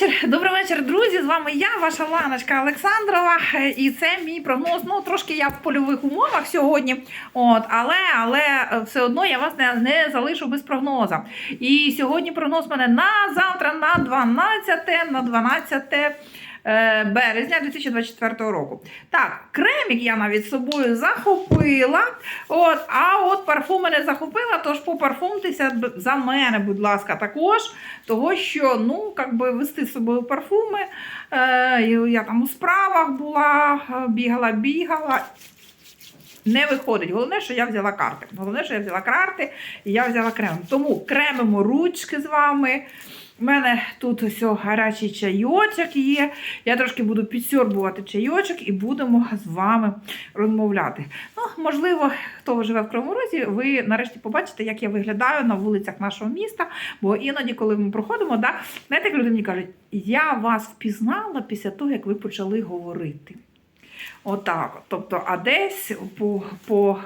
вечір, добрий вечір, друзі. З вами я, ваша Ланочка Олександрова. І це мій прогноз. Ну, трошки я в польових умовах сьогодні. От, але, але е, все одно я вас не, не залишу без прогноза. І сьогодні прогноз мене на завтра, на 12, на 12 е, березня 2024 року. Так, кремік я навіть собою захопила. От, а от парфуми не захопила, тож попарфумтеся за мене, будь ласка, також. Того, що ну, як би вести з собою парфуми. Е, я там у справах була, е, бігала, бігала. Не виходить. Головне, що я взяла карти. Головне, що я взяла карти і я взяла крем. Тому кремимо ручки з вами. У мене тут ось гарячий чайочок є. Я трошки буду підсьорбувати чайочок і будемо з вами розмовляти. Ну, можливо, хто живе в Кривому Розі, ви нарешті побачите, як я виглядаю на вулицях нашого міста. Бо іноді, коли ми проходимо, да, знаєте, як люди мені кажуть, я вас впізнала після того, як ви почали говорити. Отак. от. Тобто, а десь по, по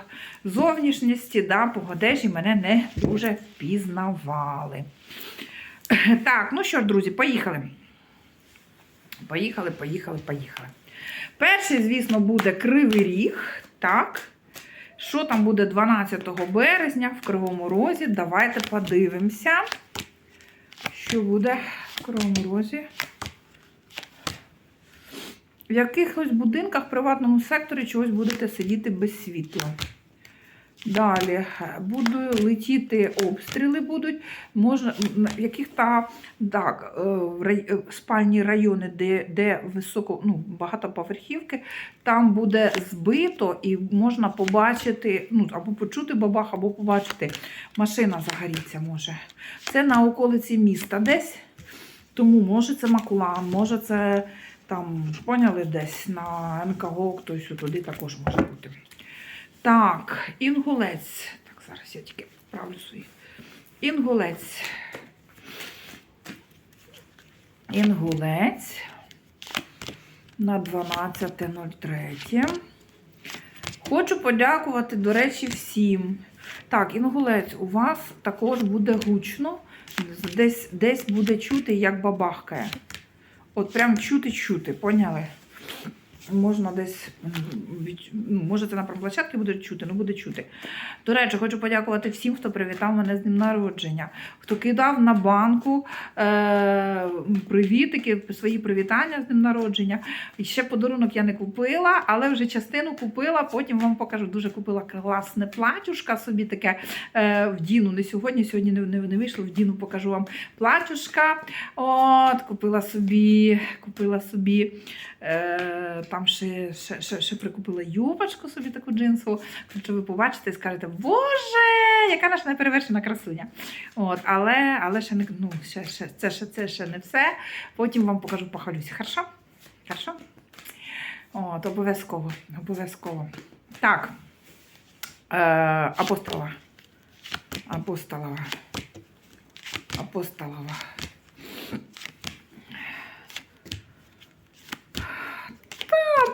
зовнішності, да, по одежі мене не дуже впізнавали. Так, ну що ж, друзі, поїхали. Поїхали, поїхали, поїхали. Перший, звісно, буде Кривий Ріг. Так. Що там буде 12 березня в Кривому Розі? Давайте подивимося, що буде в Кривому Розі. В якихось будинках в приватному секторі чогось будете сидіти без світла. Далі будуть летіти обстріли будуть. Можна яких та так, е, е, спальні райони, де, де високо, ну, багатоповерхівки, там буде збито і можна побачити, ну, або почути бабах, або побачити. Машина загоріться може. Це на околиці міста десь. Тому може це Макулан, може це там, поняли, десь на НКО, хтось туди також може бути. Так, інгулець. Так, зараз я тільки правлю свої. Інгулець. Інгулець на 12.03. Хочу подякувати, до речі, всім. Так, інгулець, у вас також буде гучно. Десь, десь буде чути, як бабахкає. От прям чути-чути, поняли? Можна десь, ну, може це на площадці буде чути, ну буде чути. До речі, хочу подякувати всім, хто привітав мене з днем народження, хто кидав на банку е- привітики, свої привітання з днем народження. І ще подарунок я не купила, але вже частину купила. Потім вам покажу. Дуже купила класне платюшка собі таке е- в Діну. Не сьогодні, сьогодні не, не, не вийшло. В Діну покажу вам платюшка. От, купила собі, купила собі. Е, там ще, ще, ще, ще прикупила юбочку собі таку джинсову. Що ви побачите і скажете, Боже, яка наша неперевершена красуня. От, але, але ще не ну, ще, ще, це, ще, це ще не все. Потім вам покажу, похвалюся. Хорошо? Хорошо? От, обов'язково. Обов'язково. Так. Е, апостолова. Апостолова. Апостолова.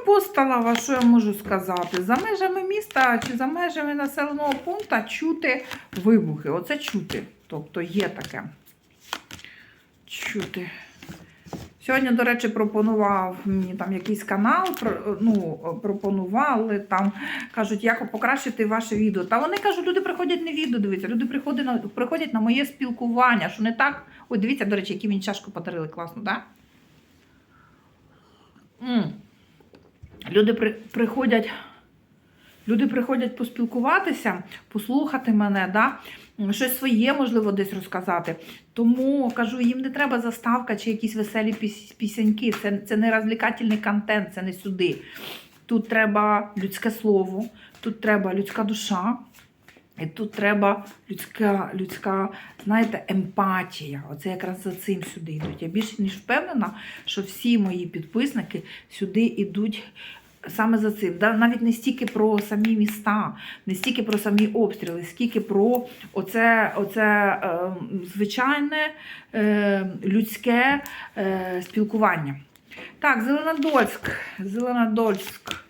Апостолова, що я можу сказати? За межами міста чи за межами населеного пункту чути вибухи. Оце чути. Тобто є таке. Чути. Сьогодні, до речі, пропонував мені там якийсь канал, ну, пропонували там, кажуть, як покращити ваше відео. Та вони кажуть, люди приходять не відео дивитися, люди приходять на, приходять на моє спілкування, що не так. Ой, дивіться, до речі, які мені чашку подарили, класно, так? Да? М. Люди при, приходять. Люди приходять поспілкуватися, послухати мене, да? щось своє, можливо, десь розказати. Тому кажу, їм не треба заставка чи якісь веселі піс- пісеньки. Це, це не розвлікательний контент, це не сюди. Тут треба людське слово, тут треба людська душа, і тут треба людська, людська, знаєте, емпатія. Оце якраз за цим сюди йдуть. Я більше ніж впевнена, що всі мої підписники сюди йдуть. Саме за цим, навіть не стільки про самі міста, не стільки про самі обстріли, скільки про оце, оце е, звичайне е, людське е, спілкування. Так, Зеленодольськ. Зеленодольськ.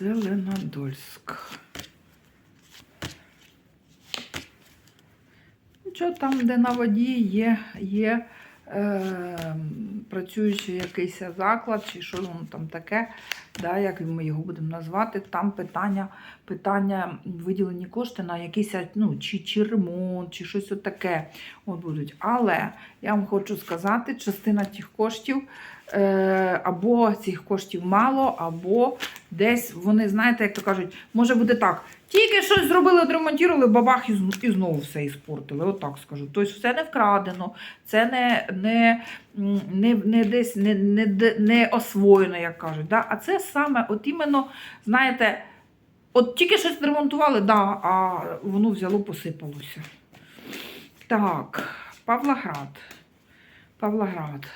Зеленодольськ. Ну, що там, де на воді є є е, працюючий якийсь заклад, чи що воно там таке, да, як ми його будемо назвати, там питання питання виділені кошти на якийсь ну, чи чи ремонт, чи щось отаке. От будуть. Але я вам хочу сказати, частина тих коштів або цих коштів мало, або десь вони, знаєте, як то кажуть, може бути так. Тільки щось зробили, відремонтували, бабах і, знову все іспортили. Отак скажу. Тобто все не вкрадено, це не, не, не, не десь не, не, не освоєно, як кажуть. Да? А це саме, от іменно, знаєте, от тільки щось відремонтували, да, а воно взяло, посипалося. Так, Павлоград. Павлоград.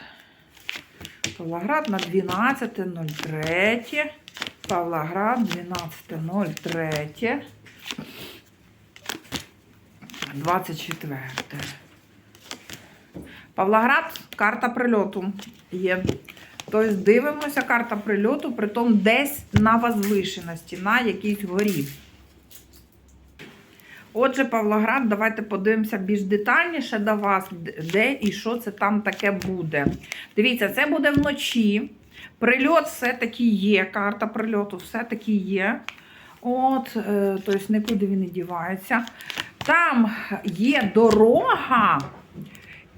Павлоград на 12.03. Павлоград 12.03. 24. Павлоград карта прильоту є. Тобто дивимося карта прильоту, притом десь на возвишеності, на якійсь горі. Отже, Павлоград, давайте подивимося більш детальніше до вас, де і що це там таке буде. Дивіться, це буде вночі. Прильот все-таки є. Карта прильоту все-таки є. От, е, тобто нікуди він не дівається. Там є дорога.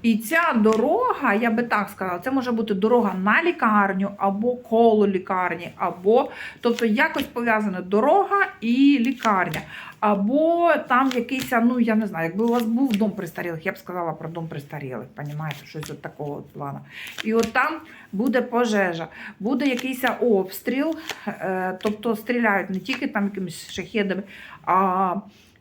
І ця дорога, я би так сказала, це може бути дорога на лікарню або коло лікарні, або, тобто якось пов'язана дорога і лікарня. Або там якийсь, ну я не знаю, якби у вас був дом престарілих, я б сказала про дом престарілих, понімаєте, щось от такого плану. І от там буде пожежа, буде якийсь обстріл, е, тобто стріляють не тільки там якимись шахедами, а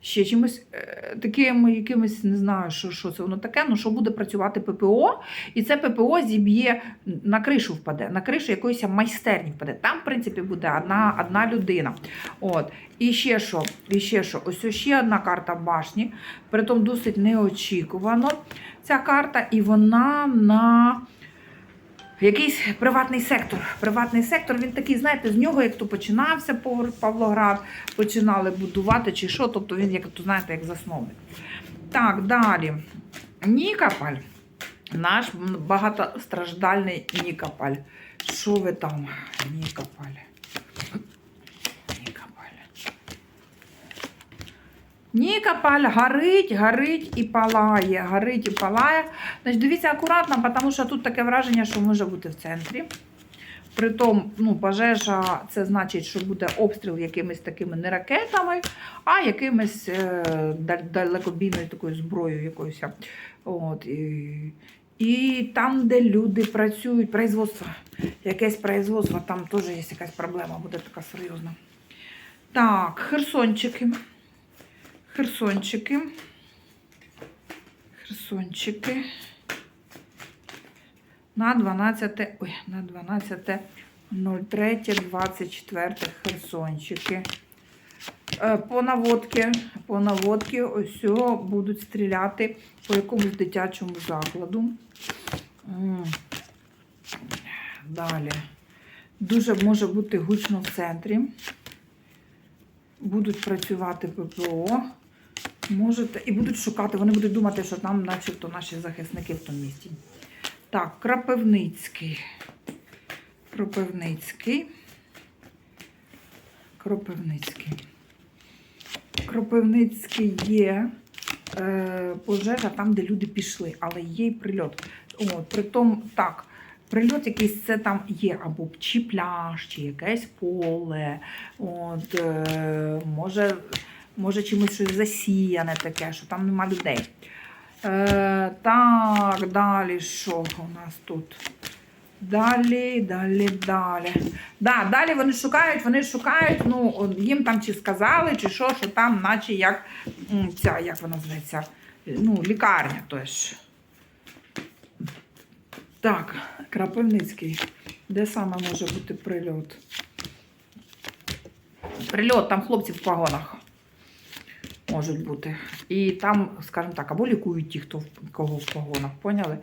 ще чимось е, таким, якимось, не знаю, що, що це воно таке, ну що буде працювати ППО, і це ППО зіб'є на кришу впаде, на кришу якоїсь майстерні впаде. Там, в принципі, буде одна, одна людина. От. І ще що, і ще що, ось ще одна карта башні, притом досить неочікувано ця карта, і вона на якийсь приватний сектор. Приватний сектор, він такий, знаєте, з нього, як то починався Павлоград, починали будувати чи що, тобто він, як то знаєте, як засновник. Так, далі. Нікополь. Наш багатостраждальний Нікополь. Що ви там? Нікополь. Нікополь горить, горить і палає. Горить і палає. Значить, дивіться акуратно, тому що тут таке враження, що може бути в центрі. Притом, ну, пожежа, це значить, що буде обстріл якимись такими не ракетами, а якимись е, далекобійною такою зброєю якоюсь. От, і, і там, де люди працюють, производство, якесь производство, там теж є якась проблема, буде така серйозна. Так, херсончики. Херсончики. Херсончики. На 12, ой, на 12 03 24 херсончики. Е, По наводки, по наводки ось будуть стріляти по якомусь дитячому закладу. Далі. Дуже може бути гучно в центрі. Будуть працювати ППО. Можете, і будуть шукати, вони будуть думати, що там начебто наші захисники в тому місті. Так, Крапивницький. Кропивницький. Кропивницький. Кропивницький є е, пожежа там, де люди пішли, але є й прильот. От, притом, так, прильот якийсь це там є або чи пляж, чи якесь поле. От, е, може, може чимось щось засіяне таке, що там нема людей. Е, так, далі що у нас тут? Далі, далі, далі. Да, далі вони шукають, вони шукають, ну, їм там чи сказали, чи що, що там, наче як ця, як вона зветься, ну, лікарня теж. Так, Крапивницький. Де саме може бути прильот? Прильот, там хлопці в погонах можуть бути. І там, скажімо так, або лікують ті, хто кого в погонах, поняли?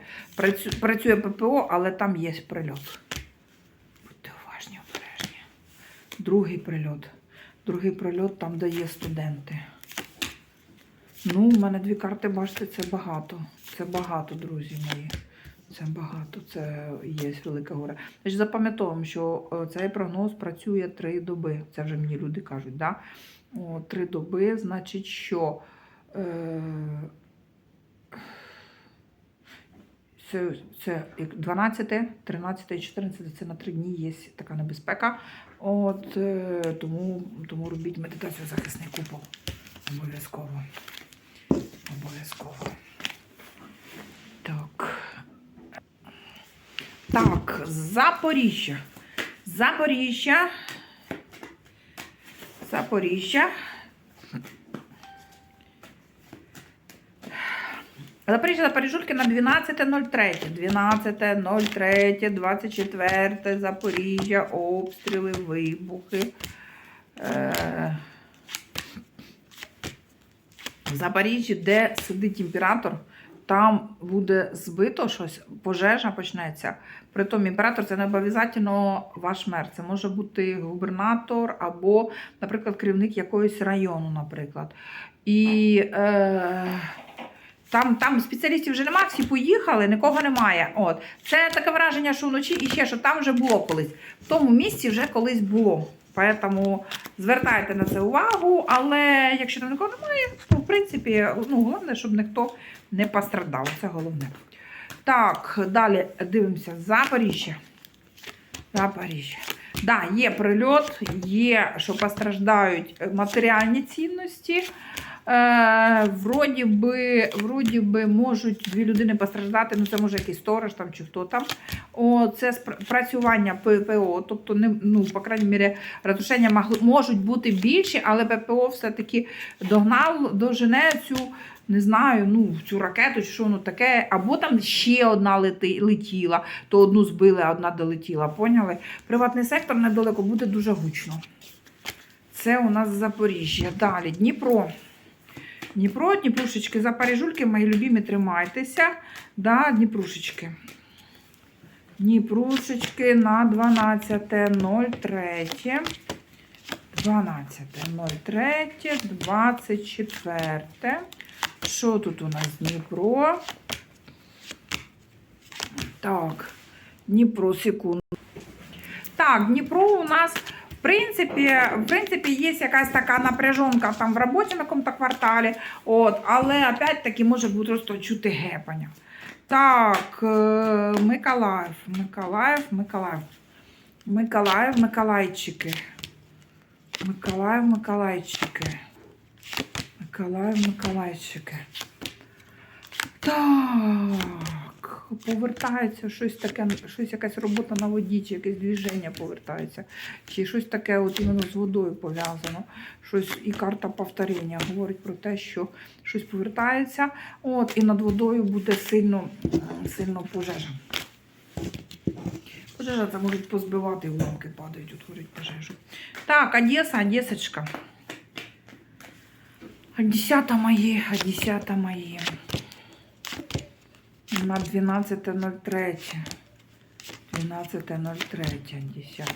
Працює ППО, але там є прильот. Будьте уважні, обережні. Другий прильот. Другий прильот там, де є студенти. Ну, у мене дві карти, бачите, це багато. Це багато, друзі мої. Це багато, це є велика гора. Запам'ятовуємо, що е, цей прогноз працює три доби. Це вже мені люди кажуть, да? О, три доби, значить, що е, це, це як 12, 13, 14 це на три дні є така небезпека. От, е, тому, тому робіть медитацію захисний купол. Обов'язково. Обов'язково. Так. Так, Запоріжжя. Запоріжжя. Запоріжжя. Запоріжжя Запоріжульки на 12.03. 12.03, 24 Запоріжжя, обстріли, вибухи. Е, в Запоріжжі, де сидить імператор, там буде збито щось, пожежа почнеться. Притом імператор це не обов'язково ваш мер. Це може бути губернатор або, наприклад, керівник якогось району, наприклад. І е, там, там спеціалістів вже немає, всі поїхали, нікого немає. От. Це таке враження, що вночі і ще, що там вже було колись. В тому місці вже колись було. Тому звертайте на це увагу, але якщо там нікого немає, то в принципі, ну, головне, щоб ніхто не пострадав. Це головне. Так, далі дивимося. Запоріжжя. Запоріжжя. Да, є прильот, є, що постраждають матеріальні цінності. Е, вроді би, вроді би можуть дві людини постраждати, ну це може якийсь сторож там чи хто там. О, це спрацювання ППО, тобто не, ну, по крайній мірі, ратушення можуть бути більші, але ППО все-таки догнав, дожене цю, не знаю, ну, цю ракету, чи що воно таке, або там ще одна лети, летіла, то одну збили, а одна долетіла. Поняли? Приватний сектор недалеко буде дуже гучно. Це у нас Запоріжжя. Далі Дніпро. Дніпро, Дніпрушечки, Запоріжульки, мої любимі, тримайтеся. Да, Дніпрушечки. Дніпрушечки на 12.03. 12.03, 24. Що тут у нас Дніпро? Так, Дніпро, секунду. Так, Дніпро у нас, принципі, в принципі, є якась така напряжонка там в роботі на якому-то кварталі. От, але опять-таки може бути просто чути гепання. Так, е, Миколаїв, Миколаїв, Миколаїв. Миколаїв, Миколайчики. Миколаїв, Миколайчики. Миколаїв, Миколайчики. Так, повертається щось таке, щось якась робота на воді, чи якесь движення повертається, чи щось таке от іменно з водою пов'язано. Щось і карта повторення говорить про те, що щось повертається, от, і над водою буде сильно, сильно пожежа. Пожежа це можуть позбивати, уламки падають, утворюють пожежу. Так, Одеса, Одесочка. Одесята мої, Одесята мої. На 12.03. 12.03, 10.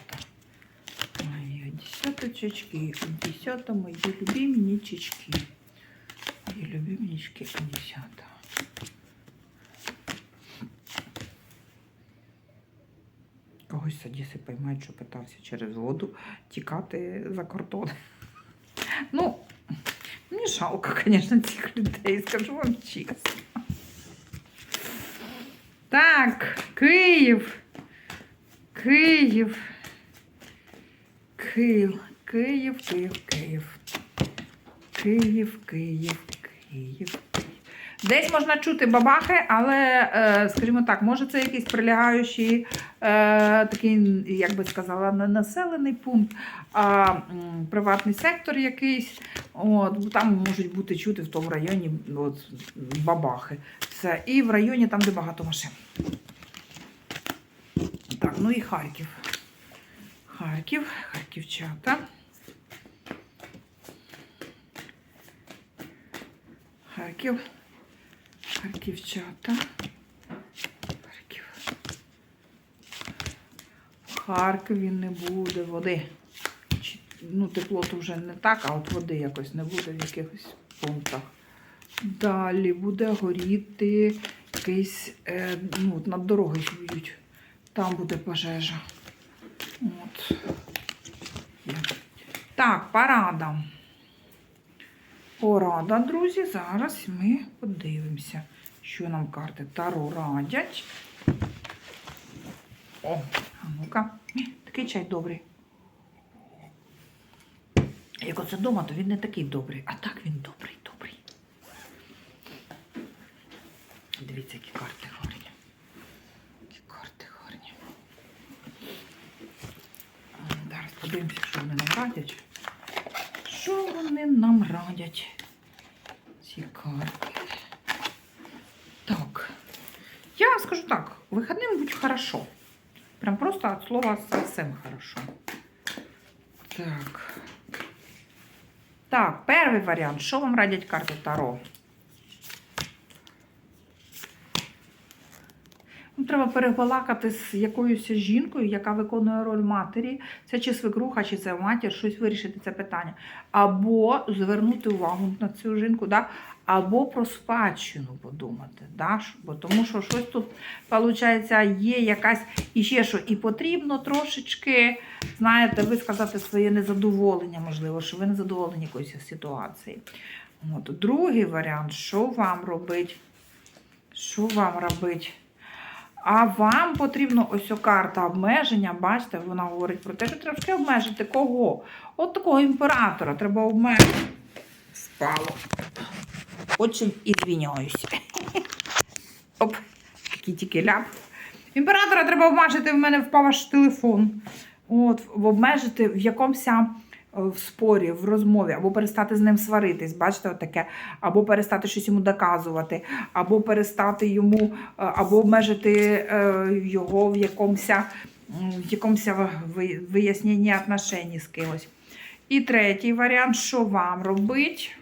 Мої десяточки, десята мої любимі нічечки. Мої любимі нічки, десята. Когось з Одеси поймають, що питався через воду тікати за кордон. Ну, мені жалко, звісно, цих людей, скажу вам чесно. Так, Київ. Київ. Київ. Київ, Київ, Київ. Київ, Київ, Київ. Десь можна чути бабахи, але, е, скажімо так, може це якийсь прилягаючий е, такий, як би сказала, не населений пункт, а приватний сектор якийсь. От, там можуть бути чути в тому районі от, бабахи. Все. І в районі там, де багато машин. Так, ну і Харків. Харків, Харківчата. Харків. Харківчата. Харків. В Харкові не буде води. Ну, тепло то вже не так, а от води якось не буде в якихось пунктах. Далі буде горіти якийсь, е, ну, от над дорогою б'ють. Там буде пожежа. От. Так, парада. Порада, друзі. Зараз ми подивимося, що нам карти Таро радять. О, а ну-ка. Такий чай добрий. Як оце вдома, то він не такий добрий, а так він добрий, добрий. Дивіться, які карти гарні. Які карти гарні. Зараз подивимося, що вони нам радять. Що вони нам радять? Ці карти. Так. Я скажу так, выходным будь хорошо. Прям просто от слова совсем хорошо. Так. Так, перший варіант. Що вам радять карти Таро? Треба перебалакати з якоюсь жінкою, яка виконує роль матері. Це чи свекруха, чи це матір, щось вирішити це питання. Або звернути увагу на цю жінку, да? Або про спадщину подумати. Да? Бо тому що щось тут, виходить, є якась іще що і потрібно трошечки, знаєте, висказати своє незадоволення, можливо, що ви не задоволені якоюсь ситуації. От. Другий варіант, що вам робити? Що вам робити? А вам потрібно ось карта обмеження. Бачите, вона говорить про те, що трошки обмежити кого? От такого імператора треба обмежити. Очень извиняюсь. Оп, такий тільки ляп. Імператора треба обмежити, в мене впав аж телефон. От, обмежити в якомусь е, в спорі, в розмові, або перестати з ним сваритись, бачите, отаке, або перестати щось йому доказувати, або перестати йому, е, або обмежити е, його в якомусь, в якомусь виясненні отношень з кимось. І третій варіант, що вам робить?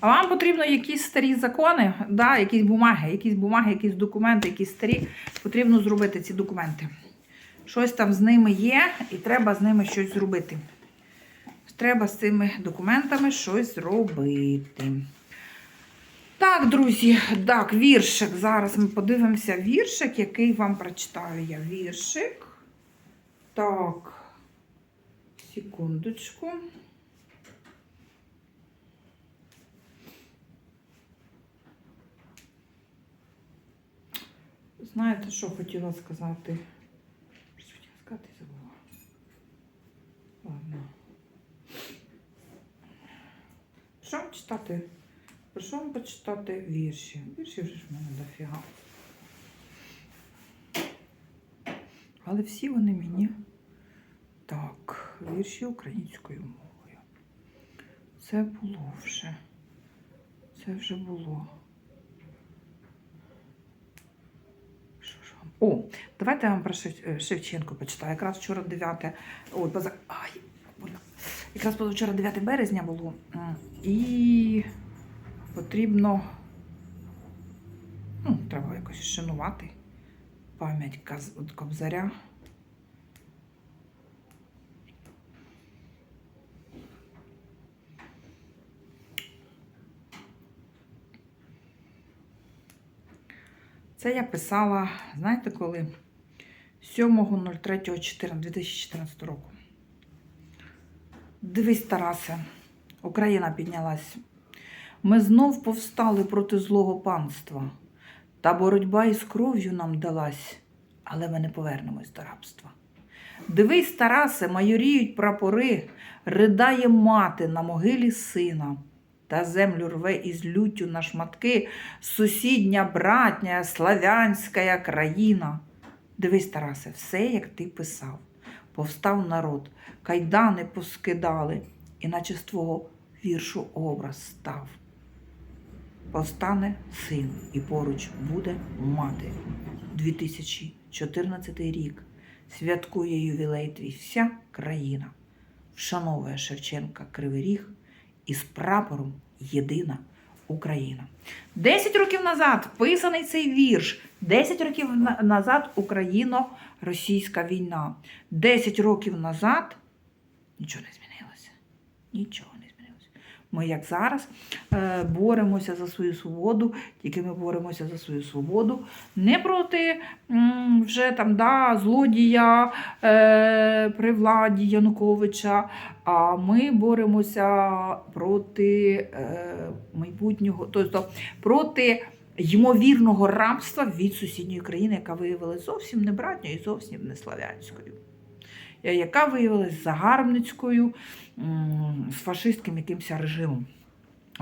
А вам потрібно якісь старі закони, да, якісь бумаги, якісь бумаги, якісь документи, якісь старі. Потрібно зробити ці документи. Щось там з ними є, і треба з ними щось зробити. Треба з цими документами щось зробити. Так, друзі, так, віршик. Зараз ми подивимося віршик, який вам прочитаю я віршик. Так, секундочку. Знаєте, що хотіла сказати? Що хотіла сказати, забула. Ладно. Вам читати? Прошу вам почитати вірші. Вірші вже ж в мене дофіга. Але всі вони мені так, вірші українською мовою. Це було вже. Це вже було. Що ж вам? О, давайте я вам про е, Шевченко почитаю. Якраз вчора 9. Ой, поза... Ай. Якраз позавчора 9 березня було. І потрібно. Ну, треба якось шанувати пам'ять. Кобзаря. Це я писала, знаєте коли? 7.03.2014 року. Дивись, Тарасе, Україна піднялась. Ми знов повстали проти злого панства. Та боротьба із кров'ю нам далась, але ми не повернемось до рабства. Дивись, Тарасе, майоріють прапори, ридає мати на могилі сина, та землю рве із люттю на шматки сусідня, братня, славянська країна. Дивись, Тарасе, все, як ти писав. Повстав народ, кайдани поскидали, іначе з твого віршу образ став. Повстане син, і поруч буде мати. 2014 рік святкує ювілей твій вся країна. Вшановує Шевченка Кривий Ріг із прапором Єдина Україна. Десять років назад писаний цей вірш. Десять років назад Україно-російська війна. Десять років назад нічого не змінилося. Нічого не змінилося. Ми, як зараз, е, боремося за свою свободу, тільки ми боремося за свою свободу не проти вже там да, злодія е, при владі Януковича, а ми боремося проти е, майбутнього, тобто проти ймовірного рабства від сусідньої країни, яка виявилася зовсім не братньою і зовсім не славянською. Е, Яка виявилась загарбницькою з фашистським якимось режимом.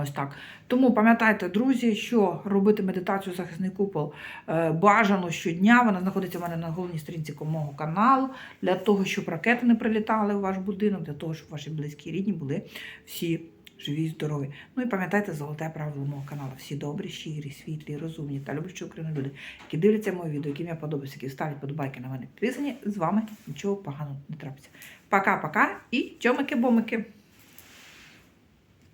Ось так. Тому пам'ятайте, друзі, що робити медитацію захисний купол е, бажано щодня. Вона знаходиться в мене на головній сторінці мого каналу для того, щоб ракети не прилітали в ваш будинок, для того, щоб ваші близькі і рідні були всі живі і здорові. Ну і пам'ятайте золоте правило мого каналу. Всі добрі, щирі, світлі, розумні та люблячі Україну люди, які дивляться моє відео, яким я подобаюся, які ставлять подобайки на мене підписані, з вами нічого поганого не трапиться. Пока-пока і чомики-бомики!